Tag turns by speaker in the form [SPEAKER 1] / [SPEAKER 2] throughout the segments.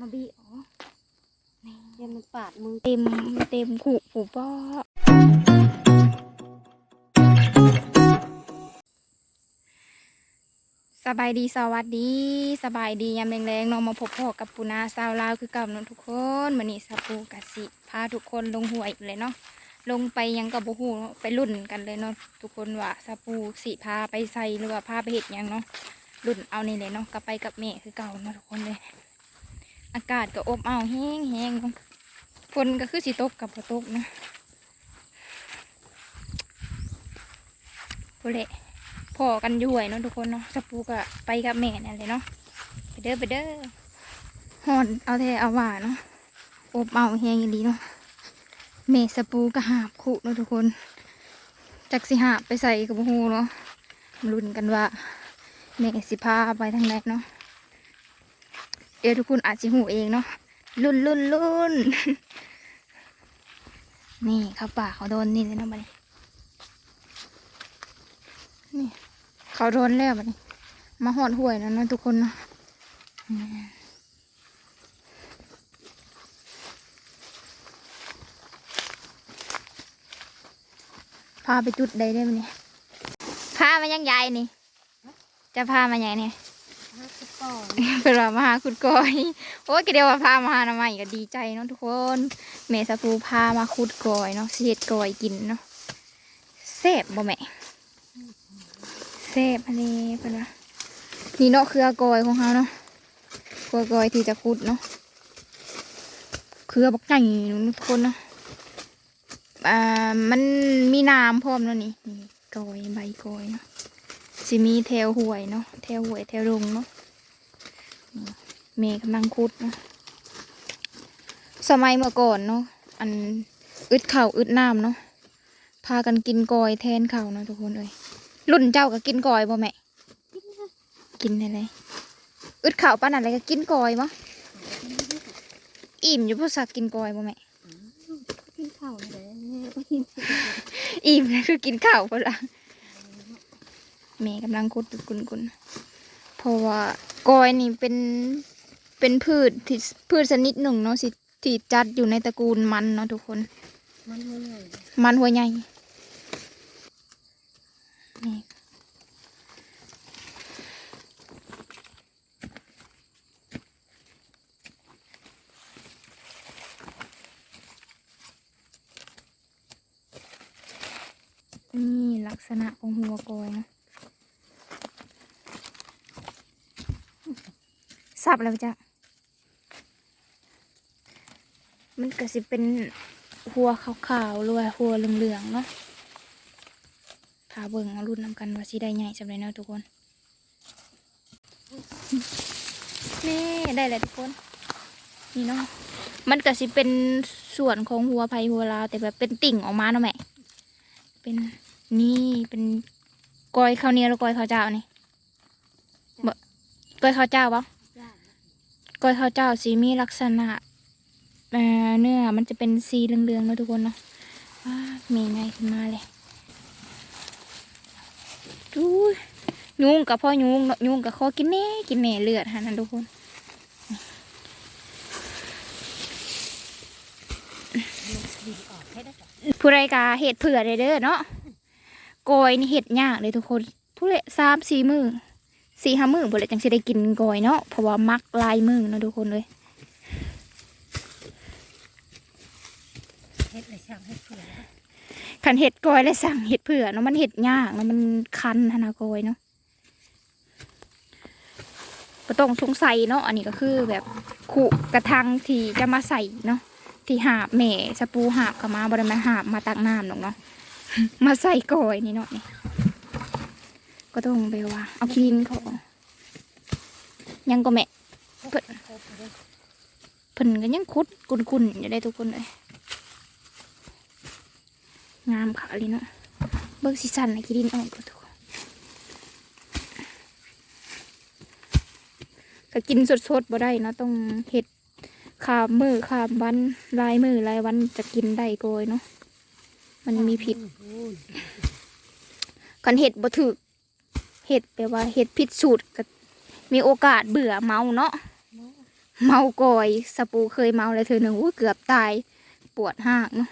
[SPEAKER 1] มาบีอ๋อ
[SPEAKER 2] เดี๋ยวมันปาดมือ
[SPEAKER 1] เต็มเต็มขู่ผูป้อสบายดีสวัสดี สบายดียามแรงๆเน้องมาพบพ่อกับปูนาสาวลาวคือเก่าเนาะทุกคนวันนี้สาปูกะสิพาทุกคนลงหัวอีกเลยเนาะลงไปยังกับบูฮูเนาะไปรุ่นกันเลยเนาะทุกคนว่าสาปูสิพาไปใส่หรือว่าพาไปเห็ดหยังเนาะรุ่นเอานี่เลยเนาะกลับไปกับแม่คือเก่าเนาะทุกคนเลย อากาศก็อบอ้าวแห้งแห้งๆเนาะฝนก็คือสิตกกับบ่ตกนะพูดเลยพอกันอยู่หวยเนาะทุกคนเนาะสปูก็ไปกับแม่นั่นเลยเนาะไปเด้อไปเด้อหอนเอาแทเอาหว่าเนาะอบอ้าวแห้งดีเนาะแม่สปูก็หาบขู่เนาะทุกคนจักสิหาบไปใส่กับหูเนาะมาลุ้นกันว่าแม่สิพาไปทางไหนเนาะ เดี๋ยวทุกคนอาจจะหูเองเนาะลุ่นลุ่นลุ่นนี่เขาป่าเขาโดนนี่เลยเนาะบัดนี้นี่เขาโดนแล้วบัดนี้มาหอดห่วยแล้วนะทุกคนเนาะพาไปจุดใดได้บัดนี้พามายังยายนี่ จะพามาอย่างนี่
[SPEAKER 2] ฮักก่อน
[SPEAKER 1] เพื่นว่ามาหาคุณก้อย โอ้ยก็เดียวว่าพามาหาหน่อไม้ก็ดีใจเนาะทุกคนแม่สะพูพามาคุดก้อยเนาะสิเฮ็ดก้อยกินเนาะแซ่บบ่แม่แซ่บอันนี้เพิ่นว่านี่เนาะเครือก้อยของเฮาเนาะเครือก้อยที่จะคุดเนาะเครือบักใหญ่เนทุกคนเนาะอ่ามันมีน้ำพร้อมเนาะนี่นี่ก้อยใบก้อยเนาะสิมีแถวห้วยเนาะแถวห้วยแถวรงเนาะ เมย์กำลังคุดเนาะสมัยเมื่อก่อนเนาะอันอึดเข่าวอึดน้ำเนาะพากันกินกอยแทนข้าวเนาะทุกคนเอ้ยรุ่นเจ้าก็กินกอยบ่แม่กินอะไรอึดข่าวปานนั้นอะไรก็กินกอยบ่อิ่มอยู่เพราะสักกินกอยบ่แม่
[SPEAKER 2] กินข้าวเลยก็กิน
[SPEAKER 1] อิ่มนะคือกินข้าวเพราะละแม่กำลังคุดกุนกุนๆเพ ราะว่ากอยนี่เป็นเป็นพืชที่พืชชนิดหนึ่งเนาะสิที่จัดอยู่ในตระกูลมันเนาะทุกคน
[SPEAKER 2] มันมือเลย
[SPEAKER 1] มันหัวใหญ่นี่นี่ลักษณะของหัวกอยนะสั บแล้วจ้ะ มันก็สิเป็นหัวขาวๆหรือว่าหัวเหลืองๆเนาะถ้าเบิ่งเอารุ่นนำกันว่าสิได้ใหญ่จำเลยเนาะทุกคน นี่ได้แล้วทุกคน นี่เนาะ มันก็สิเป็นส่วนของหัวไผ่หัวลาวแต่แบบเป็นติ่งออกมาเนาะแม่ เป็นนี่เป็นกอยข้าวเหนียวหรือกอยข้าวเจ้านี่บ่กอยข้าวเจ้าปะ ก้อยข้าวเจ้าสีมีลักษณะเนื้อมันจะเป็นสีเหลืองๆนะทุกคนเนาะมีไงขึ้นมาเลยดูยุงกับพ่อยุงเนาะยุงกับข้อกินแน่กินแน่เลือดฮะนั่นทุกคนผู้ใดกาเห็ดเผื่อเด้อเด้อเนาะโกยนี่เห็ดยากเลยทุกคนผู้ใดสามสี่มือ สี่ห้ามือบ่เลยจังสิได้กินกอยเนาะเพราะว่ามักลายมือเนาะทุกคนเลย
[SPEAKER 2] เฮ็ดเลยช่างให้เผื่อ
[SPEAKER 1] ขันเห็ดกอยและสั่งเห็ดเผื่อเนาะมันเห็ดยากเนาะมันคันธนากอยเนาะก็ต้องสงสัยเนาะอันนี้ก็คือแบบขุกระทังที่จะมาใส่เนาะที่หาบแหม่สปูหาบกับมาบริมาหาบมาตักน้ำหรอกเนาะมาใส่กอยนี่เนาะนี่ ก็ต้องไปว่าเอาขี้ดินเขาออกยังก็แม่
[SPEAKER 2] ครบเลย
[SPEAKER 1] เพิ่นก็ยังคุดกุนๆอยู่ได้ทุกคนเลยงามขาเลยเนาะเบิกสีสันในกีดินออกก็ทุกคนก็กินสดๆบ่ได้เนาะต้องเห็ดขามมือขามวันลายมือลายวันจะกินได้โกยเนาะมันมีผิดกันเห็ดบ่ถึก เห็ดแปลว่าเห็ดผิดสูตรก็มีโอกาสเบื่อเมาเนาะเมากอยสปูเคยเมาเลยเธอหนึ่งวูเกือบตายปวดหากเนาะ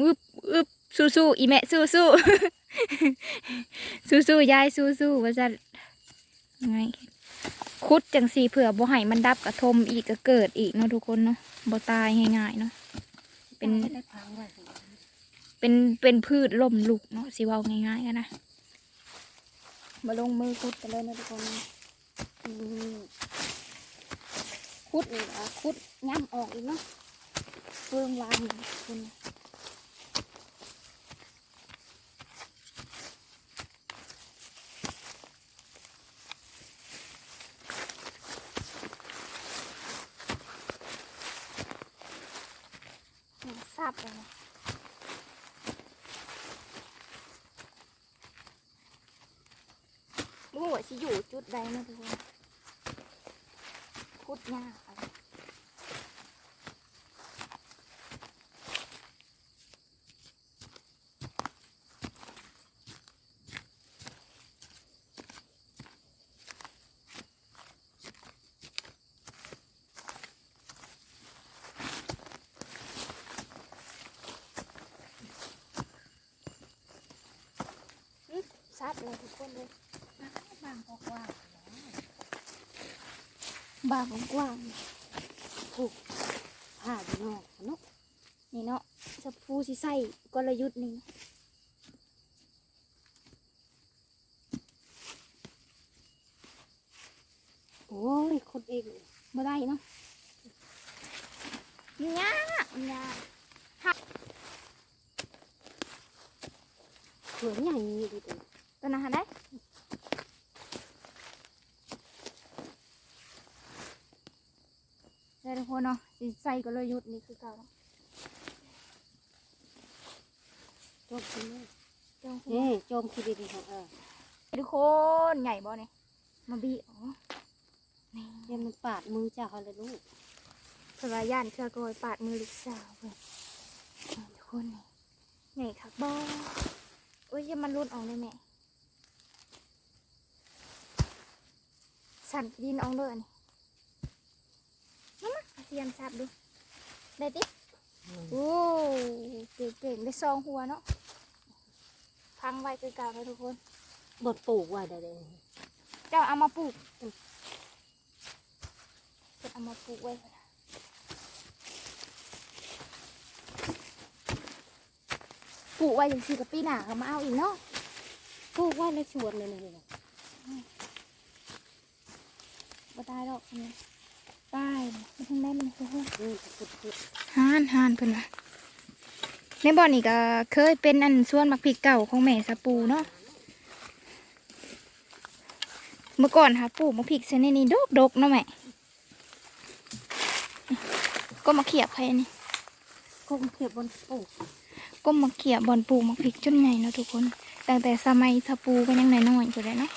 [SPEAKER 1] อึบอึบสู้สู้อีแม่สู้สู้สู้สู้ยายสู้สู้ว่าจะไงคุดจังสีเผื่อบ่ให้มันดับกระทมอีกก็เกิดอีกเนาะทุกคนเนาะบ่ตายง่ายๆเนาะเป็น เป็นเป็นพืชล่มลุกเนาะสิเว้าง่ายๆกันนะมาลงมือคุดกันเลยนะทุกคนคุดอีกอะคุดย่ำออกอีกเนาะเฟืองวางนี่คุณซับเลยนะ รู้ว่าสิอยู่จุดใดนะทุกคนคุดยากอะไรซัดเลยทุกคนเลย
[SPEAKER 2] บางก็กว้าง
[SPEAKER 1] บางกว้าง
[SPEAKER 2] ถูกผ้าดีนอกเนาะ
[SPEAKER 1] นี่เนาะสปูสิใส่กลยุทธ์นึ่
[SPEAKER 2] โอ้ยคนเอง
[SPEAKER 1] บ่ได้เนาะยากยาก
[SPEAKER 2] เขือนใหญ่ดีแต่
[SPEAKER 1] ตัวนั้นได้ ได้ทุกคนเนาะสิใส่กลยุทธ์นี่คือเก่าเนาะ
[SPEAKER 2] โจมคิดเลย
[SPEAKER 1] เจ้า
[SPEAKER 2] เอ้ยโจมคิดดีๆของเออ
[SPEAKER 1] ทุกคนใหญ่บ่เนี่ยมาบีอ๋อนี่
[SPEAKER 2] เดี๋ยวมันปาดมือเจ้าเขาเลยลูก
[SPEAKER 1] สวาย่านเครือกอยปาดมือลูกสาวเว้ยนี่ทุกคนนี่ใหญ่คักบ่โอ้ยอย่ามันรุดออกเลยแม่สั่นดินออกเลยอันนี่มามาเอาเสี ยมซับดูได้ติโอ้เก่งๆได้ซองหัวเนาะพังไว้คือเก่าแล้วทุกคน
[SPEAKER 2] บดปลูกไว้ได้เลย
[SPEAKER 1] เจ้าเอามาปลูกจะเอามาปลูกไว้ก่อนนะปลูกไว้จังสี่กับปีหน้าก็มาเอาอีกเนาะ
[SPEAKER 2] ปลูกไว้ในสวนเลยนี่นะ
[SPEAKER 1] บ่ได้หรอกอันนี้ ป้ายมันทางได้มันคือ
[SPEAKER 2] นี่ขุดขุด
[SPEAKER 1] ห่านห่านเพิ่นว่าในบ่อนี่ก็เคยเป็นอันส่วนมักพริกเก่าของแม่สะปูเนาะเมื่อก่อนค่ะปลูกมักพริกเส้นนี้ดกดกๆเนาะแม่ก็มาเขียบใครนี่
[SPEAKER 2] ก็เก็บบนปลูก
[SPEAKER 1] ก็มาเขียบบอนปลูกมักพริกจนใหญ่เนาะทุกคนตั้งแต่สมัยสะปูก็ยังน้อยๆอยู่เลยเนาะ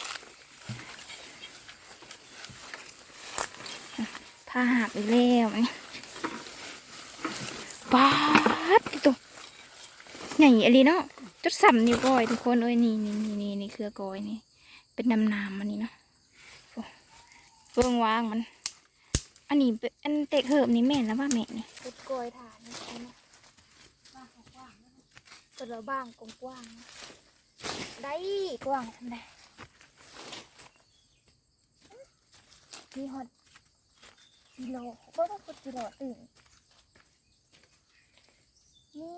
[SPEAKER 1] พาหักอีกแล้วอันนี่ปาดตัวใหญ่อะไรเนาะจุดสัมนิ้วก้อยทุกคนเอ้ยนี่นี่นี่นี่นี่เครือก้อยนี่ เป็นน้ำน้ำมันนี่เนาะเบิ่งว่างมัน อันนี้เป็นอันเตะเหิบนี่แม่นแล้วว่าแม่นี่จุดก้อยฐานนี่นะกระบ้างกว้างๆนะได้กว้างทำได้มีฮอต จิโร่ก็ต้องกดจิโร่ตื่นนี่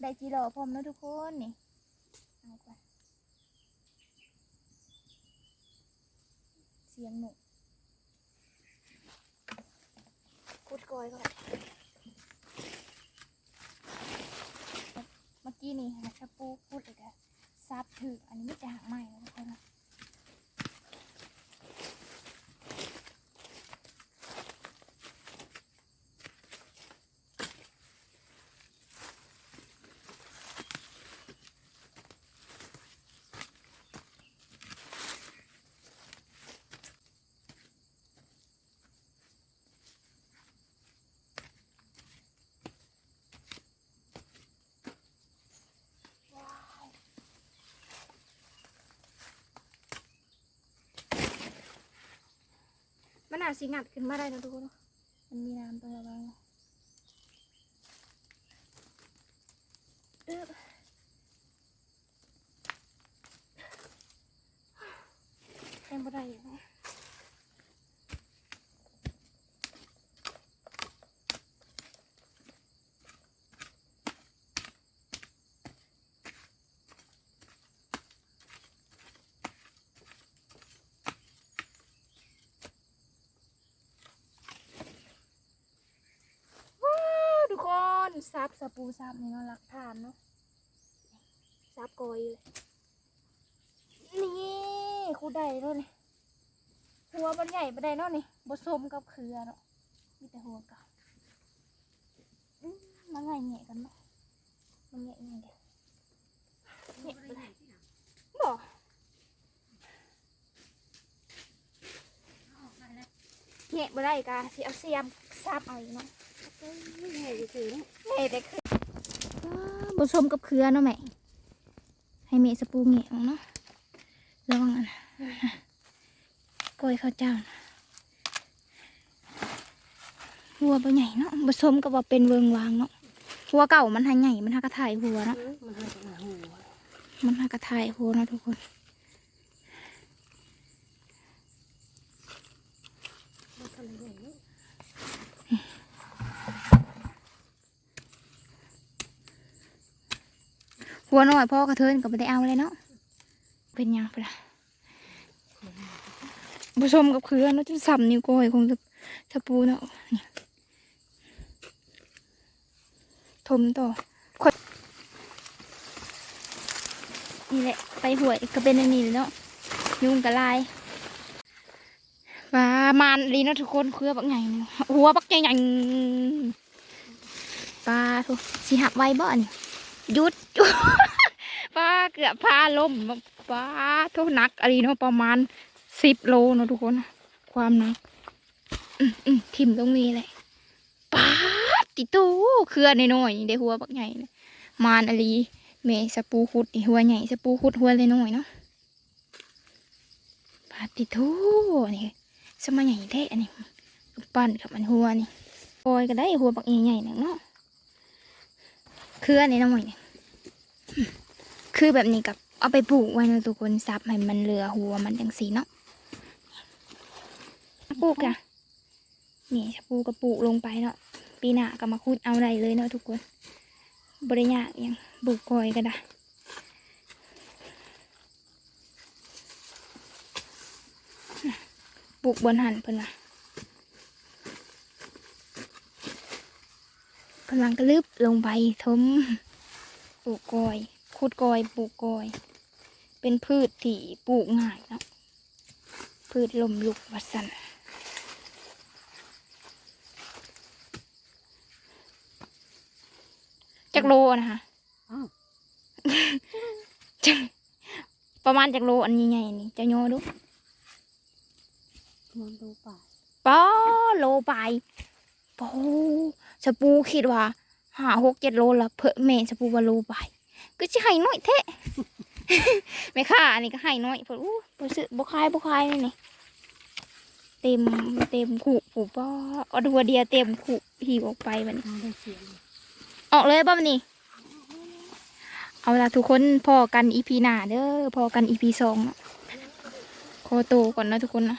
[SPEAKER 1] ได้จิโร่พร้อมแล้วทุกคนนี่เอาก่อนเสียงหนูพูดกอยก่อนเมื่อกี้นี่นะชะปูพูดเลยอะซับถืออันนี้ไม่จะหักใหม่แล้วทุกคนนะ นอาจสิงัดขึ้นมาได้นะทุกคนมีน้ำตรงระวังเนาะเออยังบ่ได้อยู่เนาะว้าวทุกคน ซับสปูซับนี่เนาะหลักฐานเนาะซับกอยเลยนี่คูได้แล้วนี่หัวมันใหญ่ไปได้เนาะนี่ผสมกับเครือเนาะมีแต่หัวกับมันไงแงะกันเนาะมันแงะยังไงเดี๋ยวแงะไปได้บอกแงะไปได้กะสิเอาเสียมซับเอาอีกเนาะ
[SPEAKER 2] ไม่ใช่เฉยๆนะ
[SPEAKER 1] แม่แต่คือผสมกับเครือเนาะแม่ ให้เมสปูเงี้ยเนาะระวังอันนะกล้อยข้าวเจ้านะหัวบ่ใหญ่เนาะผสมกับว่าเป็นเวิงวางเนาะหัวเก่ามันหาใหญ่มันหากระถ่ายหัวเนาะ
[SPEAKER 2] มันหาจากหน้าหู
[SPEAKER 1] มันหากระถ่ายหัวเนาะทุกคน
[SPEAKER 2] มันทำอะไรเนาะ
[SPEAKER 1] หัวน้อยพ่อกระเทินก็ไม่ได้เอาเลยเนาะเป็นยังไปละผสมกับเครือเนาะจนสับนิ้วก้อยคงจะจะปูเนาะทมต่อขดนี่แหละ ไปหวยก็เป็นอันนี้เลยเนาะยุงกระลายว่ามานดีเนาะทุกคนเครือบักใหญ่หัวบักใหญ่ใหญ่ปลาทุกสิหับไว้บ่อนหยุด หยุดปลาเกือบพาล้มปลาเท่านักอะไรเนาะประมาณสิบโลเนาะทุกคน ความหนักอืมอืมทิมตรงนี้เลยปลาติโตเครือน้อยๆนี่ได้หัวบักใหญ่เลยมานอะไรเมสปูคุดหัวใหญ่สปูคุดหัวเลยน้อยเนาะปลาติโตนี่สมัยใหญ่แท้อันนี้ปั้นกับมันหัวนี่ปอยก็ได้หัวบักใหญ่ๆหนึ่งเนาะเครือนี่น้อยเนี่ย คือแบบนี้กับเอาไปปลูกไว้นะทุกคนซับให้มันเหลือหัวมันจังสีเนาะปลูกอะนี่ถ้าปลูกก็ปลูกลงไปเนาะปีหน้าก็มาคุดเอาได้เลยเนาะทุกคนบริยากยังปลูกกอยก็ได้ปลูกบนหันเพิ่นว่ากำลังกระลึบลงไปทม ลูกกอยขุดกอยปลูกกอย เป็นพืชที่ปลูกง่ายเนาะพืชลมลุกวัดสันจักโลนะคะ
[SPEAKER 2] อ้าว
[SPEAKER 1] จักประมาณจักโลอันนี้ใหญ่นี่จะโยดู
[SPEAKER 2] มันดูป่า
[SPEAKER 1] ป้อโลไปป้อสปูคิดว่า หาหกเจ็ดโลละเพอแม่สปูวาโลไปก็จะให้น้อยแท้ไม่ค่าอันนี้ก็ให้น้อยเพออู้บ่ซื้อบ่ขายบ่ขายนี่นี่เต็มเต็มขู่ผูป้อเอาดัวเดียเต็มขู่หีบออกไป
[SPEAKER 2] มัน
[SPEAKER 1] ออกเลยป่ะบัดนี้เอาละทุกคนพอกันอีพีหน้าเด้อพอกันอีพีสองเนาะขอโตก่อนนะทุกคนนะ